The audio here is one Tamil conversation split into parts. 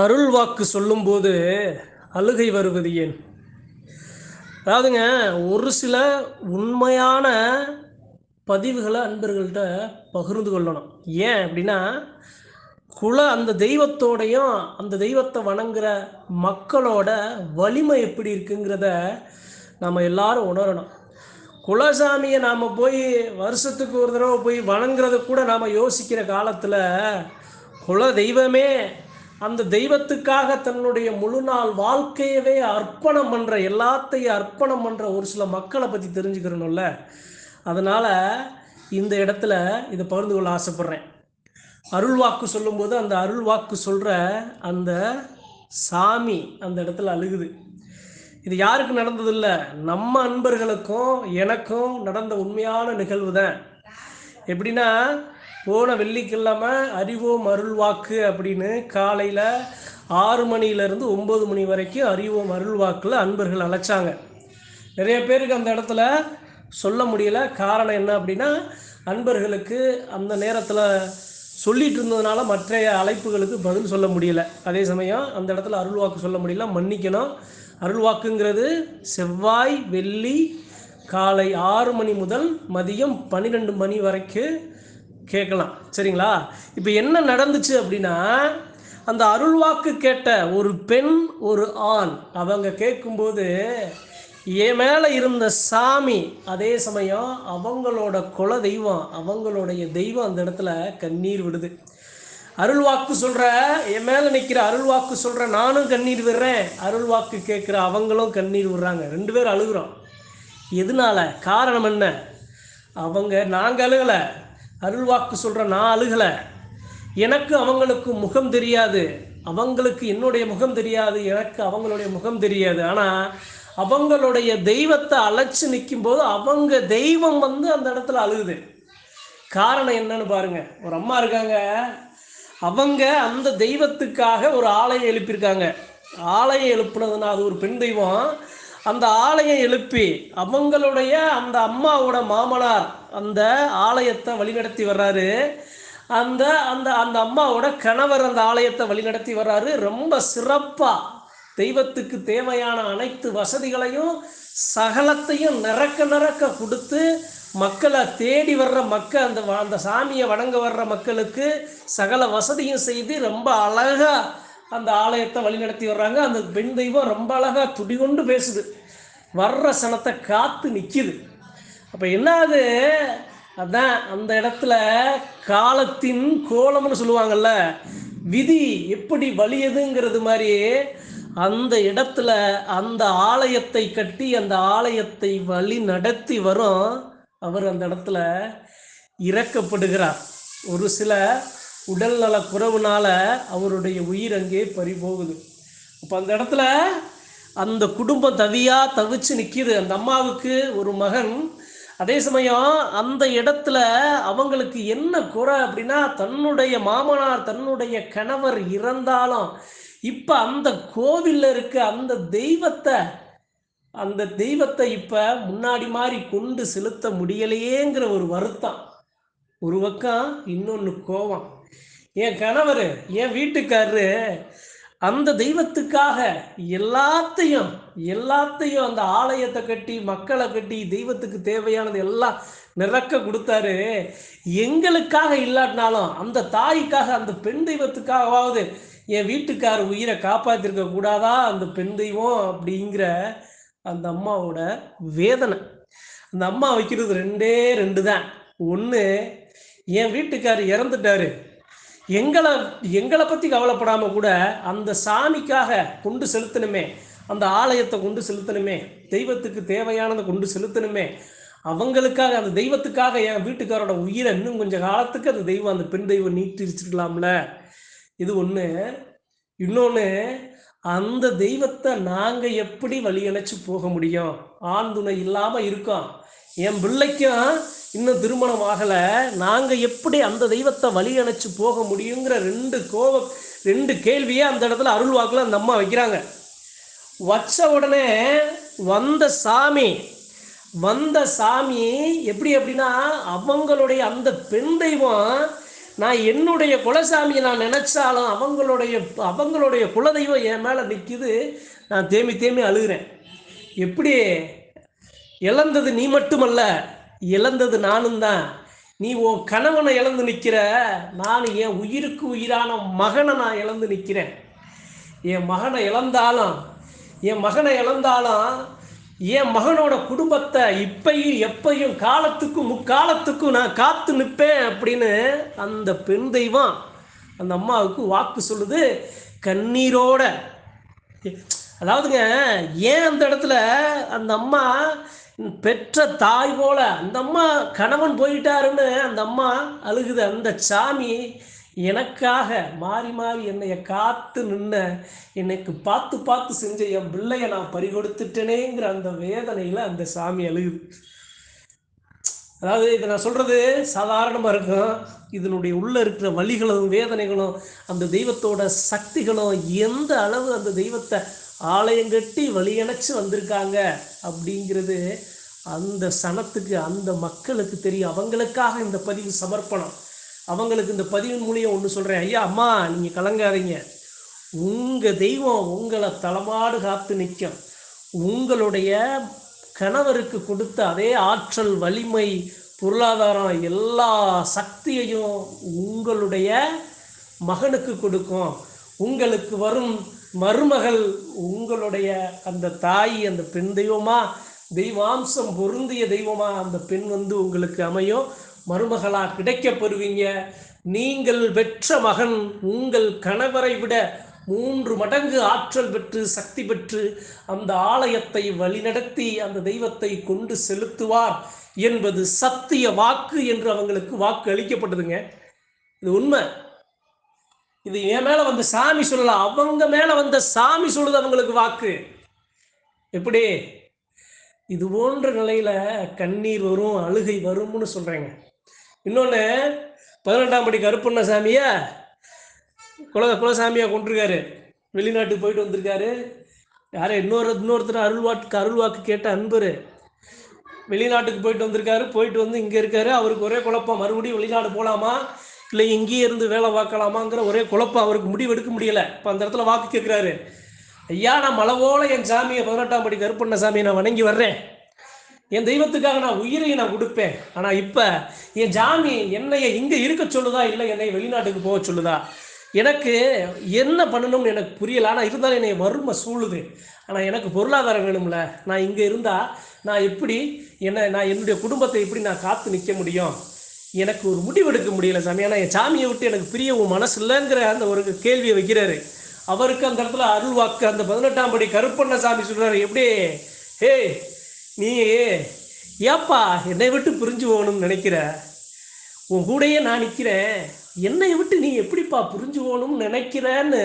அருள் வாக்கு சொல்லும்போது அழுகை வருவது ஏன்? அதாவதுங்க ஒரு சில உண்மையான பதிவுகளை அன்பர்கள்ட்ட பகிர்ந்து கொள்ளணும். ஏன் அப்படின்னா குல அந்த தெய்வத்தோடையும் அந்த தெய்வத்தை வணங்குற மக்களோட வலிமை எப்படி இருக்குங்கிறத நம்ம எல்லாரும் உணரணும். குலசாமியை நாம் போய் வருஷத்துக்கு ஒரு தடவை போய் வணங்குறத கூட நாம் யோசிக்கிற காலத்தில் குல தெய்வமே அந்த தெய்வத்துக்காக தன்னுடைய முழு நாள் வாழ்க்கையவே அர்ப்பணம் பண்ணுற எல்லாத்தையும் அர்ப்பணம் பண்ணுற ஒரு சில மக்களை பற்றி தெரிஞ்சுக்கிறணும்ல அதனால் இந்த இடத்துல இதை பகிர்ந்து கொள்ள ஆசைப்பட்றேன். அருள் வாக்கு சொல்லும்போது அந்த அருள் வாக்கு சொல்கிற அந்த சாமி அந்த இடத்துல அழுகுது. இது யாருக்கு நடந்ததில்லை? நம்ம அன்பர்களுக்கும் எனக்கும் நடந்த உண்மையான நிகழ்வு தான் எப்படின்னா போன வெள்ளிக்கிழமை அறிவோம் அருள்வாக்கு அப்படின்னு காலையில் ஆறு மணியிலேருந்து ஒம்பது மணி வரைக்கும் அறிவோம் அருள் வாக்கில் அன்பர்கள் அழைச்சாங்க. நிறைய பேருக்கு அந்த இடத்துல சொல்ல முடியல. காரணம் என்ன அப்படின்னா அன்பர்களுக்கு அந்த நேரத்தில் சொல்லிட்டு இருந்ததுனால மற்ற அழைப்புகளுக்கு பதில் சொல்ல முடியல. அதே சமயம் அந்த இடத்துல அருள் வாக்கு சொல்ல முடியல. மன்னிக்கணும். அருள்வாக்குங்கிறது செவ்வாய் வெள்ளி காலை ஆறு மணி முதல் மதியம் பன்னிரெண்டு மணி வரைக்கும் கேட்கலாம். சரிங்களா? இப்போ என்ன நடந்துச்சு அப்படின்னா அந்த அருள்வாக்கு கேட்ட ஒரு பெண் ஒரு ஆண் அவங்க கேட்கும்போது என் மேலே இருந்த சாமி அதே சமயம் அவங்களோட குல தெய்வம் அவங்களுடைய தெய்வம் அந்த இடத்துல கண்ணீர் விடுது. அருள்வாக்கு சொல்கிற என் மேலே நிற்கிற அருள் வாக்கு சொல்கிற நானும் கண்ணீர் விடுறேன். அருள் வாக்கு கேட்குற அவங்களும் கண்ணீர் விடுறாங்க. ரெண்டு பேரும் அழுகுறோம். எதனால? காரணம் என்ன? அவங்க நாங்கள் அழுகலை. அருள்வாக்கு சொல்கிற நான் அழுகலை எனக்கு அவங்களுக்கு முகம் தெரியாது அவங்களுக்கு என்னுடைய முகம் தெரியாது எனக்கு அவங்களுடைய முகம் தெரியாது. ஆனால் அவங்களுடைய தெய்வத்தை அழைச்சி நிற்கும்போது அவங்க தெய்வம் வந்து அந்த இடத்துல அழுகுது. காரணம் என்னன்னு பாருங்க. ஒரு அம்மா இருக்காங்க. அவங்க அந்த தெய்வத்துக்காக ஒரு ஆலயம் எழுப்பியிருக்காங்க. ஆலயம் எழுப்புனதுன்னா அது ஒரு பெண் தெய்வம். அந்த ஆலயம் எழுப்பி அவங்களுடைய அந்த அம்மாவோட மாமனார் அந்த ஆலயத்தை வழிநடத்தி வர்றாரு. அந்த அந்த அந்த அம்மாவோட கணவர் அந்த ஆலயத்தை வழிநடத்தி வர்றாரு. ரொம்ப சிறப்பாக தெய்வத்துக்கு தேவையான அனைத்து வசதிகளையும் சகலத்தையும் நிறக்க நிறக்க கொடுத்து மக்களை தேடி வர்ற மக்கள் அந்த வ- அந்த சாமியை வணங்க வர்ற மக்களுக்கு சகல வசதியும் செய்து ரொம்ப அழகாக அந்த ஆலயத்தை வழிநடத்தி வர்றாங்க. அந்த பெண் தெய்வம் ரொம்ப அழகாக துடிகொண்டு பேசுது. வர்ற சனத்தை காத்து நிற்கிது அப்போ என்னது? அதான் அந்த இடத்துல காலத்தின் கோலம்னு சொல்லுவாங்கல்ல விதி எப்படி வலியதுங்கிறது மாதிரி அந்த இடத்துல அந்த ஆலயத்தை கட்டி அந்த ஆலயத்தை வழி நடத்தி வரும் அவர் அந்த இடத்துல இறக்கப்படுகிறார். ஒரு சில உடல்நல குறைவுனால அவருடைய உயிர் அங்கே பறி போகுது அப்போ அந்த இடத்துல அந்த குடும்பம் தவியா தவிச்சு நிற்கிது அந்த அம்மாவுக்கு ஒரு மகன். அதே சமயம் அந்த இடத்துல அவங்களுக்கு என்ன குறை அப்படின்னா தன்னுடைய மாமனார் தன்னுடைய கணவர் இறந்தாலும் இப்போ அந்த கோவில்ல இருக்க அந்த தெய்வத்தை அந்த தெய்வத்தை இப்போ முன்னாடி மாதிரி கொண்டு செலுத்த முடியலையேங்கிற ஒரு வருத்தம். ஒரு பக்கம் இன்னொன்று கோவம். என் கணவர் என் வீட்டுக்காரரு அந்த தெய்வத்துக்காக எல்லாத்தையும் எல்லாத்தையும் அந்த ஆலயத்தை கட்டி மக்களை கட்டி தெய்வத்துக்கு தேவையானது எல்லாம் நிறக்க கொடுத்தாரு. எங்களுக்காக இல்லாட்டினாலும் அந்த தாய்க்காக அந்த பெண் தெய்வத்துக்காகவாவது என் வீட்டுக்கார் உயிரை காப்பாத்திருக்க கூடாதா? அந்த பெண் தெய்வம் அப்படிங்கிற அந்த அம்மாவோட வேதனை. அந்த அம்மா வைக்கிறது ரெண்டே ரெண்டு தான் ஒன்று என் வீட்டுக்கார் இறந்துட்டாரு. எங்களை எங்களை பற்றி கவலைப்படாமல் கூட அந்த சாமிக்காக கொண்டு செலுத்தணுமே அந்த ஆலயத்தை கொண்டு செலுத்தணுமே தெய்வத்துக்கு தேவையானதை கொண்டு செலுத்தணுமே அவங்களுக்காக அந்த தெய்வத்துக்காக என் வீட்டுக்காரோட உயிரை இன்னும் கொஞ்சம் காலத்துக்கு அந்த தெய்வம் அந்த பெண் தெய்வம் நீட்டிச்சிருக்கலாம்ல. இது ஒன்று இன்னொன்று அந்த தெய்வத்தை நாங்கள் எப்படி வழியணைச்சு போக முடியும்? ஆண் துணை இல்லாமல் இருக்கோம். என் பிள்ளைக்கும் இன்னும் திருமணம் ஆகலை. நாங்கள் எப்படி அந்த தெய்வத்தை வழியணைச்சு போக முடியுங்கிற ரெண்டு கோபம் ரெண்டு கேள்வியே அந்த இடத்துல அருள் வாக்கில் அந்த அம்மா வைக்கிறாங்க. வச்ச உடனே வந்த சாமி வந்த சாமி எப்படி அப்படின்னா அவங்களுடைய அந்த பெண் தெய்வம் நான் என்னுடைய குலசாமியை நான் நினச்சாலும் அவங்களுடைய அவங்களுடைய குலதெய்வம் என் மேலே நிற்கிது நான் தேமி தேமி அழுகிறேன். எப்படி? இழந்தது நீ மட்டுமல்ல. இழந்தது நானும் தான். நீ உன் கணவனை இழந்து நிற்கிற நான் என் உயிருக்கு உயிரான மகனை நான் இழந்து நிற்கிறேன் என் மகனை இழந்தாலும் என் மகனை இழந்தாலும் என் மகனோட குடும்பத்தை இப்பையும் எப்பையும் காலத்துக்கும் முக்காலத்துக்கும் நான் காத்து நிற்பேன் அப்படின்னு அந்த பெண் தெய்வம் அந்த அம்மாவுக்கு வாக்கு சொல்லுது. கண்ணீரோட. அதாவதுங்க ஏன் அந்த இடத்துல அந்த அம்மா பெற்ற தாய் போல அந்த அம்மா கணவன் போயிட்டாருன்னு அந்த அம்மா அழுகுது. அந்த சாமி எனக்காக மாறி மாறி என்னைய காத்து நின்ன என்னைக்கு பார்த்து பார்த்து செஞ்ச என் பிள்ளைய நான் பறிகொடுத்துட்டேனேங்கிற அந்த வேதனையில் அந்த சாமி அழுகுது. அதாவது இதை நான் சொல்கிறது சாதாரணமாக இருக்கும். இதனுடைய உள்ளே இருக்கிற வழிகளும் வேதனைகளும் அந்த தெய்வத்தோட சக்திகளும் எந்த அளவு அந்த தெய்வத்தை ஆலயம் கட்டி வழியணைச்சு வந்திருக்காங்க அப்படிங்கிறது அந்த சனத்துக்கு அந்த மக்களுக்கு தெரியும். அவங்களுக்காக இந்த பதிவு சமர்ப்பணம். அவங்களுக்கு இந்த பதிவின் மூலியம் ஒன்று சொல்கிறேன் ஐயா அம்மா நீங்கள் கலங்காதீங்க. உங்கள் தெய்வம் உங்களை தளமாடு காத்து நிற்கும் உங்களுடைய கணவருக்கு கொடுத்த அதே ஆற்றல் வலிமை பொருளாதாரம் எல்லா சக்தியையும் உங்களுடைய மகனுக்கு கொடுக்கும். உங்களுக்கு வரும் மருமகள் உங்களுடைய அந்த தாய் அந்த பெண் தெய்வமா? தெய்வாம்சம் பொருந்திய தெய்வமா? அந்த பெண் வந்து உங்களுக்கு அமையும். மருமகளா கிடைக்கப் பெறுவீங்க நீங்கள் பெற்ற மகன் உங்கள் கணவரை விட மூன்று மடங்கு ஆற்றல் பெற்று சக்தி பெற்று அந்த ஆலயத்தை வழிநடத்தி அந்த தெய்வத்தை கொண்டு செலுத்துவார் என்பது சத்திய வாக்கு என்று அவங்களுக்கு வாக்கு அளிக்கப்பட்டதுங்க. இது உண்மை. இது என் மேல வந்த சாமி சொல்லலாம் அவங்க மேல வந்த சாமி சொல்லுது அவங்களுக்கு வாக்கு. எப்படி? இது போன்ற நிலையில கண்ணீர் வரும் அழுகை வரும்னு சொல்றேங்க. இன்னொன்று பதினெட்டாம் படி கருப்பண்ண சாமியை? குல குலசாமியா கொண்டிருக்காரு. வெளிநாட்டுக்கு போயிட்டு வந்திருக்காரு. யாரே இன்னொரு இன்னொருத்தர் அருள்வாக்கு அருள்வாக்கு கேட்ட அன்பர். வெளிநாட்டுக்கு போயிட்டு வந்திருக்காரு போயிட்டு வந்து இங்கே இருக்காரு. அவருக்கு ஒரே குழப்பம் மறுபடியும் வெளிநாடு போகலாமா இல்லை இங்கேயே இருந்து வேலை பார்க்கலாமாங்கிற ஒரே குழப்பம் அவருக்கு முடிவு எடுக்க முடியல. இப்போ அந்த இடத்துல வாக்கு கேட்குறாரு ஐயா நான் மலவோல என் சாமியை பதினெட்டாம் படி கருப்பண்ண சாமியை நான் வணங்கி வர்றேன். என் தெய்வத்துக்காக நான் உயிரை நான் கொடுப்பேன். ஆனால் இப்போ என் ஜாமி என்னைய இங்கே இருக்க சொல்லுதா? இல்லை என்னை வெளிநாட்டுக்கு போக சொல்லுதா? எனக்கு என்ன பண்ணணும்னு எனக்கு புரியல. ஆனால் இருந்தாலும் என்னை வறுமை சூழுது. ஆனால் எனக்கு பொருளாதாரம் வேணும்ல. நான் இங்கே இருந்தால் நான் எப்படி என்ன நான் என்னுடைய குடும்பத்தை எப்படி நான் காத்து நிற்க முடியும்? எனக்கு ஒரு முடிவு எடுக்க முடியல சாமி. ஆனால் என் சாமியை விட்டு எனக்கு பிரிய உன் மனசு இல்லைங்கிற அந்த ஒரு கேள்வியை வைக்கிறாரு. அவருக்கு அந்த இடத்துல அருள் வாக்கு அந்த பதினெட்டாம் படி கருப்பண்ண சாமி சொல்கிறாரு எப்படி ஹே நீ ஏப்பா என்னை விட்டு பிரிஞ்சு போகணும்னு நினைக்கிற? உன் கூடயே நான் நிற்கிறேன் என்னை விட்டு நீ எப்படிப்பா புரிஞ்சு போகணும்னு நினைக்கிறேன்னு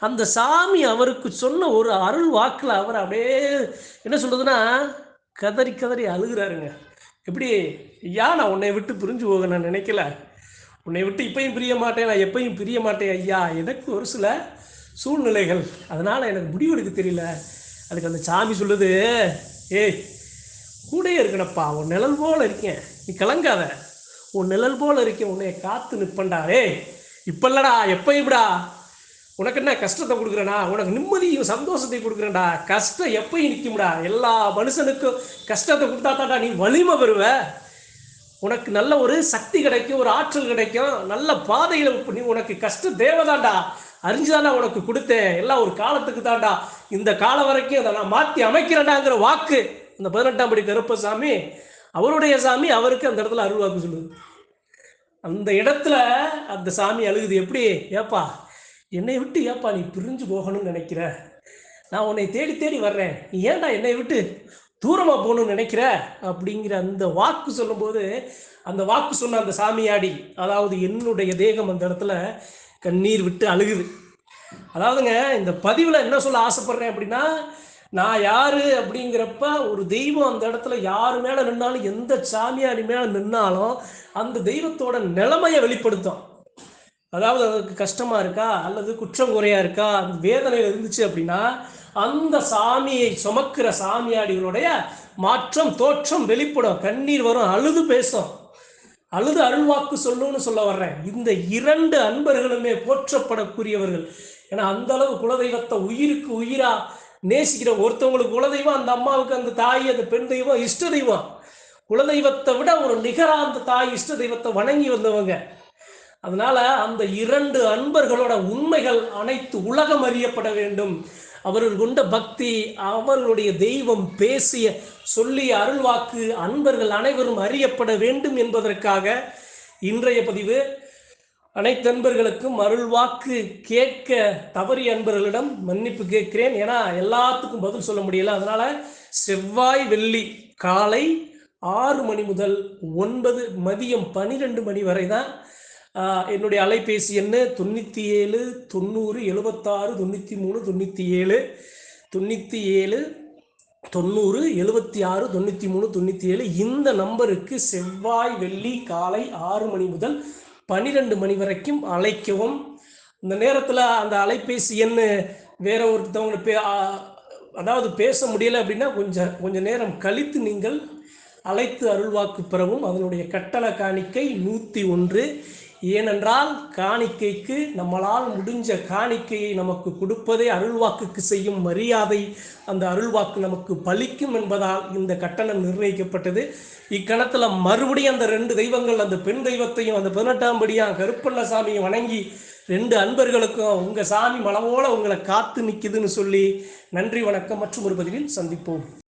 அந்த சாமி அவருக்கு சொன்ன ஒரு அருள் வாக்கில் அவர் அப்படியே என்ன சொல்கிறதுன்னா கதறி கதறி அழுகிறாருங்க. எப்படி ஐயா நான் உன்னை விட்டு பிரிஞ்சு போக நான் நினைக்கல. உன்னை விட்டு இப்பையும் பிரிய மாட்டேன் நான் எப்பையும் பிரிய மாட்டேன் ஐயா. எனக்கு ஒரு சில சூழ்நிலைகள். அதனால் எனக்கு முடிவு எடுக்க தெரியல. அதுக்கு அந்த சாமி சொல்லுது ஏய் கூடயே இருக்கணப்பா உன் நிழல் போல் இருக்கேன். நீ கலங்காத. உன் நிழல் போல் இருக்கேன் உன்னை காத்து நிற்பண்டா ஏய் இப்போ இல்லடா எப்பயும்டா உனக்கு என்ன கஷ்டத்தை கொடுக்குறேனா? உனக்கு நிம்மதியும் சந்தோஷத்தையும் கொடுக்குறேன்டா. கஷ்டம் எப்பயும் நிற்கும்டா எல்லா மனுஷனுக்கும் கஷ்டத்தை கொடுத்தா தாண்டா நீ வலிமை பெறுவ. உனக்கு நல்ல ஒரு சக்தி கிடைக்கும் ஒரு ஆற்றல் கிடைக்கும். நல்ல பாதையில் நீ உனக்கு கஷ்டம் தேவைதான்டா. அறிஞ்சுதான்டா உனக்கு கொடுத்தேன். எல்லாம் ஒரு காலத்துக்கு தாண்டா இந்த காலம் வரைக்கும் அதை நான் மாற்றி அமைக்கிறேன்டாங்கிற வாக்கு இந்த பதினெட்டாம் படி கருப்பசாமி அவருடைய சாமி அவருக்கு அந்த இடத்துல அருள்வாக்கு சொல்லுது. அந்த இடத்துல அந்த சாமி அழுகுது. எப்படி? ஏப்பா? என்னை விட்டு ஏப்பா நீ பிரிஞ்சு போகணும்னு நினைக்கிற? நான் உன்னை தேடி தேடி வர்றேன். நீ ஏன்டா என்னை விட்டு தூரமாக போகணும்னு நினைக்கிற? அப்படிங்கிற அந்த வாக்கு சொல்லும்போது அந்த வாக்கு சொன்ன அந்த சாமியாடி அதாவது என்னுடைய தேகம் அந்த இடத்துல கண்ணீர் விட்டு அழுகுது. அதாவதுங்க இந்த பதிவில் என்ன சொல்ல ஆசைப்படுறேன் அப்படின்னா நான் யாரு அப்படிங்கிறப்ப ஒரு தெய்வம் அந்த இடத்துல யார் மேலே நின்னாலும் எந்த சாமியாடி மேலே நின்னாலும் அந்த தெய்வத்தோட நிலைமையை வெளிப்படுத்தும். அதாவது அவருக்கு கஷ்டமா இருக்கா? அல்லது குற்றம் குறையா இருக்கா? அந்த வேதனையில் இருந்துச்சு அப்படின்னா அந்த சாமியை சுமக்கிற சாமியாடிகளுடைய மாற்றம் தோற்றம் வெளிப்படும். கண்ணீர் வரும். அழுது பேசும். அழுது அருள்வாக்கு சொல்லுன்னு சொல்ல வர்றேன். இந்த இரண்டு அன்பர்களுமே போற்றப்படக்கூடியவர்கள். ஏன்னா அந்த அளவு குலதெய்வத்தை உயிருக்கு உயிரா நேசிக்கிற ஒருத்தவங்களுக்கு குலதெய்வம் அந்த அம்மாவுக்கு அந்த தாய் அந்த பெண் தெய்வம் இஷ்ட தெய்வம். குலதெய்வத்தை விட ஒரு நிகரா அந்த தாய் இஷ்ட தெய்வத்தை வணங்கி வந்தவங்க. அதனால அந்த இரண்டு அன்பர்களோட உண்மைகள் அனைத்து உலகம் அறியப்பட வேண்டும். அவர்கள் கொண்ட பக்தி அவர்களுடைய தெய்வம் பேசிய சொல்லிய அருள்வாக்கு அன்பர்கள் அனைவரும் அறியப்பட வேண்டும் என்பதற்காக இன்றைய பதிவு. அனைத்து அன்பர்களுக்கும் அருள்வாக்கு கேட்க தவறிய அன்பர்களிடம் மன்னிப்பு கேட்கிறேன். ஏன்னா எல்லாத்துக்கும் பதில் சொல்ல முடியல. அதனால செவ்வாய் வெள்ளி காலை ஆறு மணி முதல் ஒன்பது மதியம் பனிரெண்டு மணி வரை தான் என்னுடைய அலைபேசி எண்ணு தொண்ணூற்றி ஏழு தொண்ணூறு எழுபத்தாறு தொண்ணூற்றி மூணு தொண்ணூற்றி ஏழு தொண்ணூற்றி ஏழு தொண்ணூறு எழுபத்தி ஆறு தொண்ணூற்றி மூணு தொண்ணூற்றி ஏழு இந்த நம்பருக்கு செவ்வாய் வெள்ளி காலை ஆறு மணி முதல் பன்னிரெண்டு மணி வரைக்கும் அழைக்கவும். இந்த நேரத்தில் அந்த அலைபேசி எண்ணு வேற ஒருத்தவங்களுக்கு பே அதாவது பேச முடியலை அப்படின்னா கொஞ்சம் கொஞ்சம் நேரம் கழித்து நீங்கள் அழைத்து அருள்வாக்கு பெறவும். அதனுடைய கட்டண காணிக்கை நூற்றி ஒன்று. ஏனென்றால் காணிக்கைக்கு நம்மளால் முடிஞ்ச காணிக்கையை நமக்கு கொடுப்பதே அருள்வாக்குக்கு செய்யும் மரியாதை. அந்த அருள்வாக்கு நமக்கு பலிக்கும் என்பதால் இந்த கட்டணம் நிர்ணயிக்கப்பட்டது. இக்கணத்தில் மறுபடியும் அந்த ரெண்டு தெய்வங்கள் அந்த பெண் தெய்வத்தையும் அந்த பதினெட்டாம் கருப்பண்ண கருப்பண்ணசாமியை வணங்கி ரெண்டு அன்பர்களுக்கும் உங்கள் சாமி மலவோட உங்களை காத்து நிற்குதுன்னு சொல்லி நன்றி வணக்கம் மற்றும் ஒரு பதிவில் சந்திப்போம்.